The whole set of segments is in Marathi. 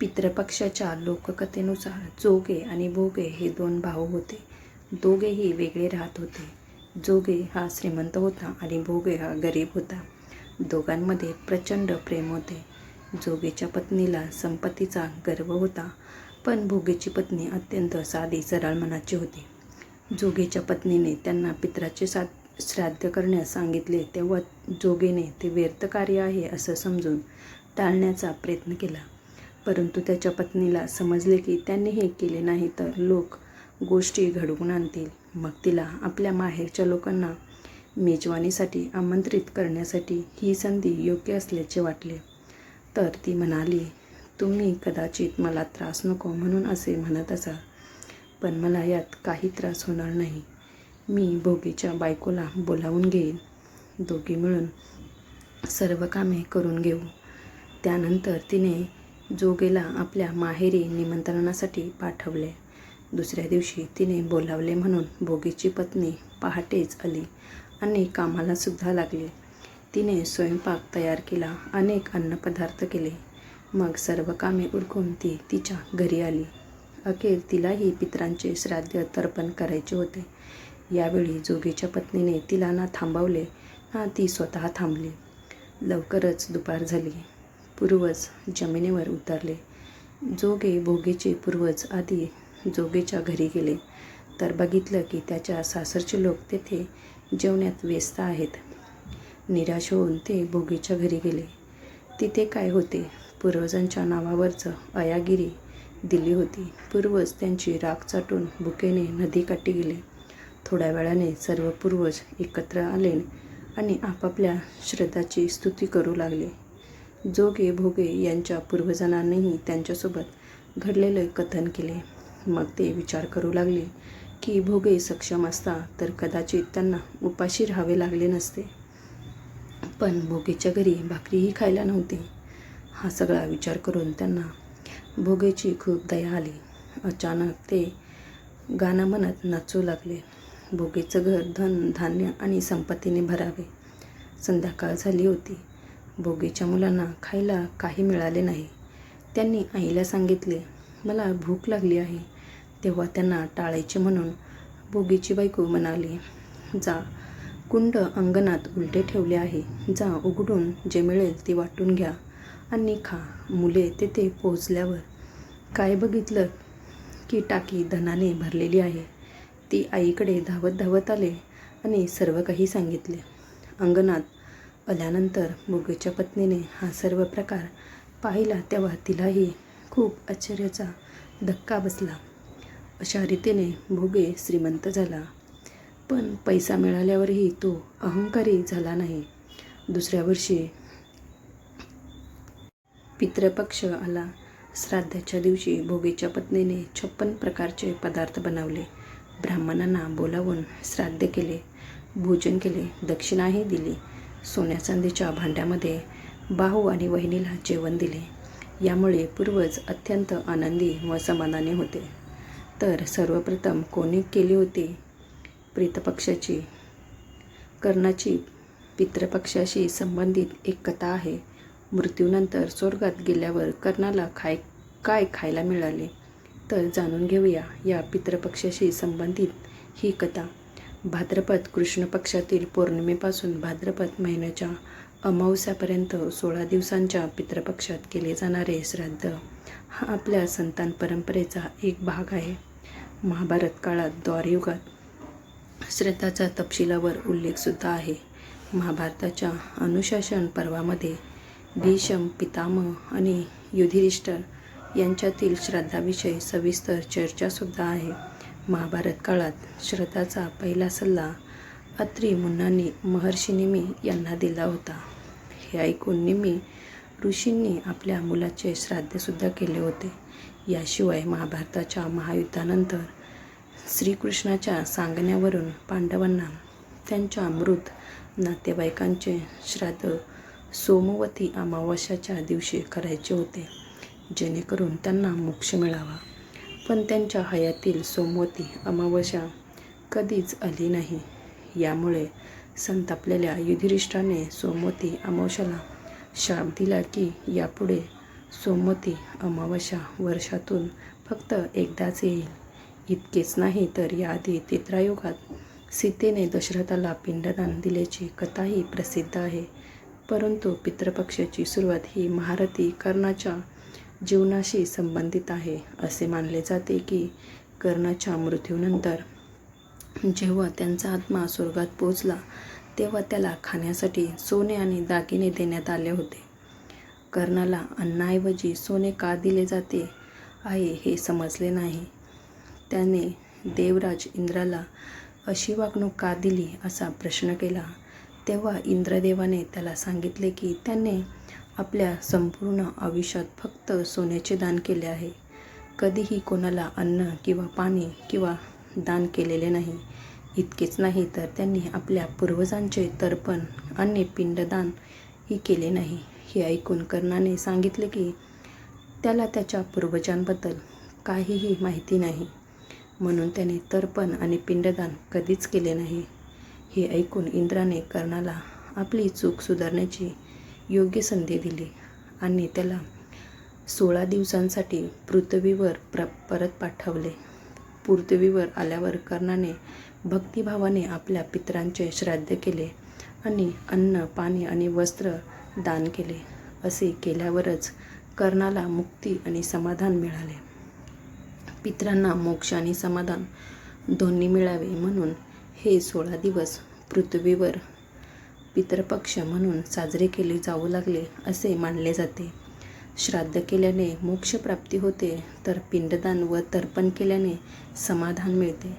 पितृपक्षाच्या लोककथेनुसार जोगे आणि भोगे हे दोन भाऊ होते. दोघेही वेगळे राहत होते. जोगे हा श्रीमंत होता आणि भोगे हा गरीब होता. दोघांमध्ये प्रचंड प्रेम होते. जोगेच्या पत्नीला संपत्तीचा गर्व होता पण भोगेची पत्नी अत्यंत साधी सरळ मनाची होती. जोगेच्या पत्नीने त्यांना पित्राचे सा श्राद्ध करण्यास सांगितले तेव्हा जोगेने ते व्यर्थ कार्य आहे असं समजून टाळण्याचा प्रयत्न केला. परंतु त्याच्या पत्नीला समजले की त्यांनी हे केले नाही तर लोक गोष्टी घडवून आणतील. मग तिला आपल्या माहेरच्या लोकांना मेजवानीसाठी आमंत्रित करण्यासाठी ही संधी योग्य असल्याचे वाटले. तर ती म्हणाली तुम्ही कदाचित मला त्रास नको म्हणून असे म्हणत असाल पण मला यात काही त्रास होणार नाही. मी भोगीच्या बायकोला बोलावून घेईन. दोघी मिळून सर्व कामे करून घेऊ. त्यानंतर तिने जोगेला आपल्या माहेरी निमंत्रणासाठी पाठवले. दुसऱ्या दिवशी तिने बोलावले म्हणून भोगीची पत्नी पहाटेच आली आणि कामाला सुद्धा लागली. तिने स्वयंपाक तयार केला अनेक अन्नपदार्थ केले. मग सर्व कामे उरकून ती तिच्या घरी आली. अखेर तिलाही पित्रांचे श्राद्ध तर्पण करायचे होते. यावेळी जोगीच्या पत्नीने तिला ना थांबवले ना ती स्वतः थांबली. लवकरच दुपार झाली. पूर्वज जमिनीवर उतरले. जोगे भोगीचे पूर्वज आधी जोगेच्या घरी गेले. तर बघितलं की त्याच्या सासरचे लोक तेथे जेवण्यात व्यस्त आहेत. निराश होऊन ते भोगीच्या घरी गेले. तिथे काय होते? पूर्वजांच्या नावावरचं अयागिरी दिली होती. पूर्वज त्यांची राख चाटून भुकेने नदीकाठी गेले. थोड्या वेळाने सर्व पूर्वज एकत्र आले आणि आपापल्या श्रद्धाची स्तुती करू लागले. जोगे भोगे यांच्या पूर्वजनांनीही त्यांच्यासोबत घडलेले कथन केले. मग ते विचार करू लागले की भोगे सक्षम असता तर कदाचित त्यांना उपाशी राहावे लागले नसते. पण भोगेच्या घरी भाकरीही खायला नव्हती. हा सगळा विचार करून त्यांना भोगेची खूप दया आली. अचानक ते गाणं म्हणत नाचू लागले. भोगेचं घर धन धान्य आणि संपत्तीने भरावे. संध्याकाळ झाली होती. भोगीच्या मुलांना खायला काही मिळाले नाही. त्यांनी आईला सांगितले मला भूक लागली आहे. तेव्हा त्यांना टाळायचे म्हणून भोगीची बायको म्हणाली जा कुंड अंगणात उलटे ठेवले आहे. जा उघडून जे मिळेल ते वाटून घ्या आणि खा. मुले तेथे पोहोचल्यावर काय बघितलं की टाकी धनाने भरलेली आहे. ती आईकडे धावत धावत आले आणि सर्व काही सांगितले. अंगणात आल्यानंतर भोगेच्या पत्नीने हा सर्व प्रकार पाहिला तेव्हा तिलाही खूप आश्चर्याचा धक्का बसला. अशा रीतीने भोगे श्रीमंत झाला. पण पैसा मिळाल्यावरही तो अहंकारी झाला नाही. दुसऱ्या वर्षी पितृपक्ष आला. श्राद्धाच्या दिवशी भोगेच्या पत्नीने छप्पन प्रकारचे पदार्थ बनवले. ब्राह्मणांना बोलावून श्राद्ध केले भोजन केले दक्षिणाही दिली. सोन्या चांदीच्या भांड्यामध्ये भाऊ आणि वहिनीला जेवण दिले. यामुळे पूर्वज अत्यंत आनंदी व समाधानी होते. तर सर्वप्रथम कोणी केली होती? प्रीतपक्षाची. कर्णाची पितृपक्षाशी संबंधित एक कथा आहे. मृत्यूनंतर स्वर्गात गेल्यावर कर्णाला खाय काय खायला मिळाले? तर जाणून घेऊया या पितृपक्षाशी संबंधित ही कथा. भाद्रपद कृष्ण पक्षातील पौर्णिमेपासून भाद्रपद महिन्याच्या अमावस्यापर्यंत सोळा दिवसांच्या पितृपक्षात केले जाणारे श्राद्ध हा आपल्या संतान परंपरेचा एक भाग आहे. महाभारत काळात द्वारयुगात श्रद्धाचा तपशिलावर उल्लेखसुद्धा आहे. महाभारताच्या अनुशासन पर्वामध्ये भीषम पितामह आणि युधिष्ठर यांच्यातील श्रद्धाविषयी सविस्तर चर्चासुद्धा आहे. महाभारत काळात श्रद्धाचा पहिला सल्ला अत्री मुन्नांनी महर्षी निमी यांना दिला होता. हे ऐकून निमी ऋषींनी आपल्या मुलाचे श्राद्धसुद्धा केले होते. याशिवाय महाभारताच्या महायुद्धानंतर श्रीकृष्णाच्या सांगण्यावरून पांडवांना त्यांच्या मृत नातेवाईकांचे श्राद्ध सोमवती अमावस्याच्या दिवशी करायचे होते. जेणेकरून त्यांना मोक्ष मिळावा. पण त्यांच्या हयातील सोमवती अमावस्या कधीच आली नाही. यामुळे संतापलेल्या युधिष्ठाने सोमवती अमावस्याला शाप दिला की यापुढे सोमवती अमावस्या वर्षातून फक्त एकदाच येईल. इतकेच नाही तर याआधी तित्रायुगात सीतेने दशरथाला पिंडदान दिल्याची कथाही प्रसिद्ध आहे. परंतु पितृपक्षाची सुरुवात ही महारथी कर्णाच्या जीवनाशी संबंधित आहे असे मानले जाते की कर्णाच्या मृत्यूनंतर जेव्हा त्यांचा आत्मा स्वर्गात पोचला तेव्हा त्याला खाण्यासाठी सोने आणि दागिने देण्यात आले होते. कर्णाला अन्नाऐवजी सोने का दिले जाते आहे हे समजले नाही. त्याने देवराज इंद्राला अशी वागणूक का दिली असा प्रश्न केला तेव्हा इंद्रदेवाने त्याला सांगितले की त्याने आपल्या संपूर्ण आयुष्यात फक्त सोन्याचे दान केले आहे. कधीही कोणाला अन्न किंवा पाणी किंवा दान केलेले नाही. इतकेच नाही तर त्यांनी आपल्या पूर्वजांचे तर्पण आणि पिंडदान ही केले नाही. हे ऐकून कर्णाने सांगितले की त्याला त्याच्या पूर्वजांबद्दल काहीही माहिती नाही. म्हणून त्याने तर्पण आणि पिंडदान कधीच केले नाही. हे ऐकून इंद्राने कर्णाला आपली चूक सुधारण्याची योग्य संधी दिली आणि त्याला सोळा दिवसांसाठी पृथ्वीवर प्र परत पाठवले. पृथ्वीवर आल्यावर कर्णाने भक्तिभावाने आपल्या पितरांचे श्राद्ध केले आणि अन्न पाणी आणि वस्त्र दान केले. असे केल्यावरच कर्णाला मुक्ती आणि समाधान मिळाले. पितरांना मोक्ष आणि समाधान दोन्ही मिळावे म्हणून हे सोळा दिवस पृथ्वीवर पितरपक्ष म्हणून साजरे केले जाऊ लागले असे मानले जाते. श्राद्ध केल्याने मोक्षप्राप्ती होते तर पिंडदान व तर्पण केल्याने समाधान मिळते.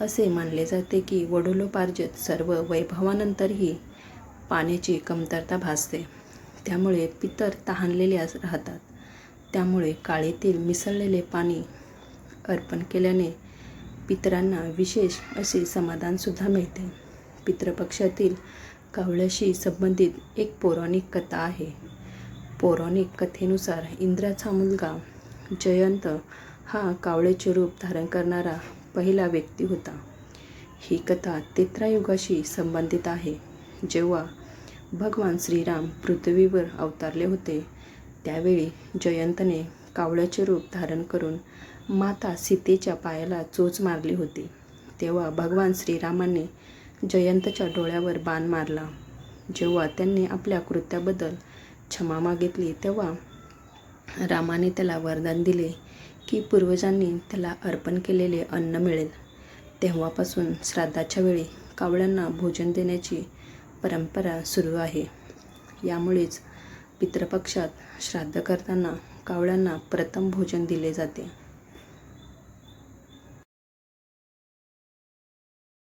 असे मानले जाते की वडोलोपार्जित सर्व वैभवानंतरही पाण्याची कमतरता भासते. त्यामुळे पितर तहानलेले अस- राहतात. त्यामुळे काळीतील मिसळलेले पाणी अर्पण केल्याने पितरांना विशेष असे समाधानसुद्धा मिळते. पितृपक्षातील कावळ्याशी संबंधित एक पौराणिक कथा आहे. पौराणिक कथेनुसार इंद्राचा मुलगा जयंत हा कावळ्याचे रूप धारण करणारा पहिला व्यक्ती होता. ही कथा तेत्रायुगाशी संबंधित आहे. जेव्हा भगवान श्रीराम पृथ्वीवर अवतारले होते त्यावेळी जयंतने कावळ्याचे रूप धारण करून माता सीतेच्या पायाला चोच मारली होती. तेव्हा भगवान श्रीरामाने जयंतच्या डोळ्यावर बाण मारला. जेव्हा त्यांनी आपल्या कृत्याबद्दल क्षमा मागितली तेव्हा रामाने त्याला वरदान दिले की पूर्वजांनी त्याला अर्पण केलेले अन्न मिळेल. तेव्हापासून श्राद्धाच्या वेळी कावळ्यांना भोजन देण्याची परंपरा सुरू आहे. यामुळेच पितृपक्षात श्राद्ध करताना कावळ्यांना प्रथम भोजन दिले जाते.